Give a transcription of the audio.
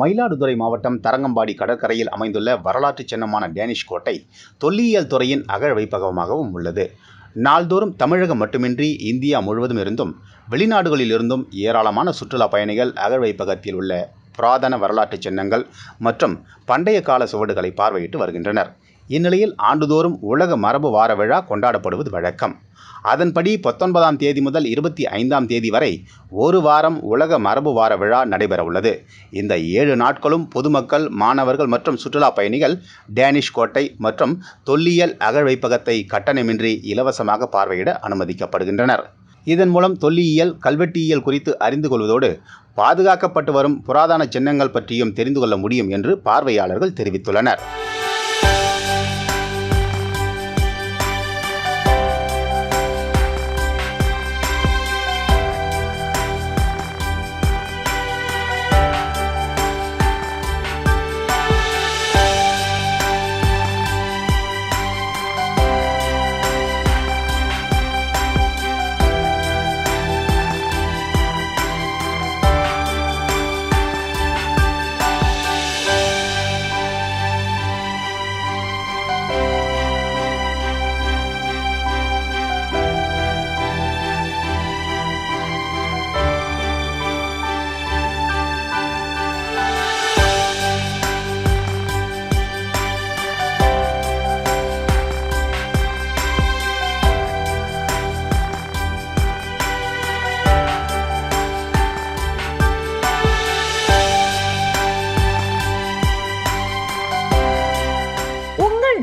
மயிலாடுதுறை மாவட்டம் தரங்கம்பாடி கடற்கரையில் அமைந்துள்ள வரலாற்று சின்னமான டேனிஷ் கோட்டை தொல்லியல் துறையின் அகழ் வைப்பகமாகவும் உள்ளது. நாள்தோறும் தமிழகம் மட்டுமின்றி இந்தியா முழுவதும் இருந்தும் வெளிநாடுகளிலிருந்தும் ஏராளமான சுற்றுலா பயணிகள் அகழ் வைப்பகத்தில் உள்ள புராதன வரலாற்று சின்னங்கள் மற்றும் பண்டைய கால சுவடுகளை பார்வையிட்டு வருகின்றனர். இந்நிலையில் ஆண்டுதோறும் உலக மரபு வார விழா கொண்டாடப்படுவது வழக்கம். அதன்படி பத்தொன்பதாம் தேதி முதல் இருபத்தி ஐந்தாம் தேதி வரை ஒரு வாரம் உலக மரபு வார விழா நடைபெறவுள்ளது இந்த ஏழு நாட்களும் பொதுமக்கள் மாணவர்கள் மற்றும் சுற்றுலா பயணிகள் டேனிஷ் கோட்டை மற்றும் தொல்லியல் அகழ்வைப்பகத்தை கட்டணமின்றி இலவசமாக பார்வையிட அனுமதிக்கப்படுகின்றனர். இதன் மூலம் தொல்லியல் கல்வெட்டியல் குறித்து அறிந்து கொள்வதோடு பாதுகாக்கப்பட்டு வரும் புராதன சின்னங்கள் பற்றியும் தெரிந்து கொள்ள முடியும் என்று பார்வையாளர்கள் தெரிவித்துள்ளனர்.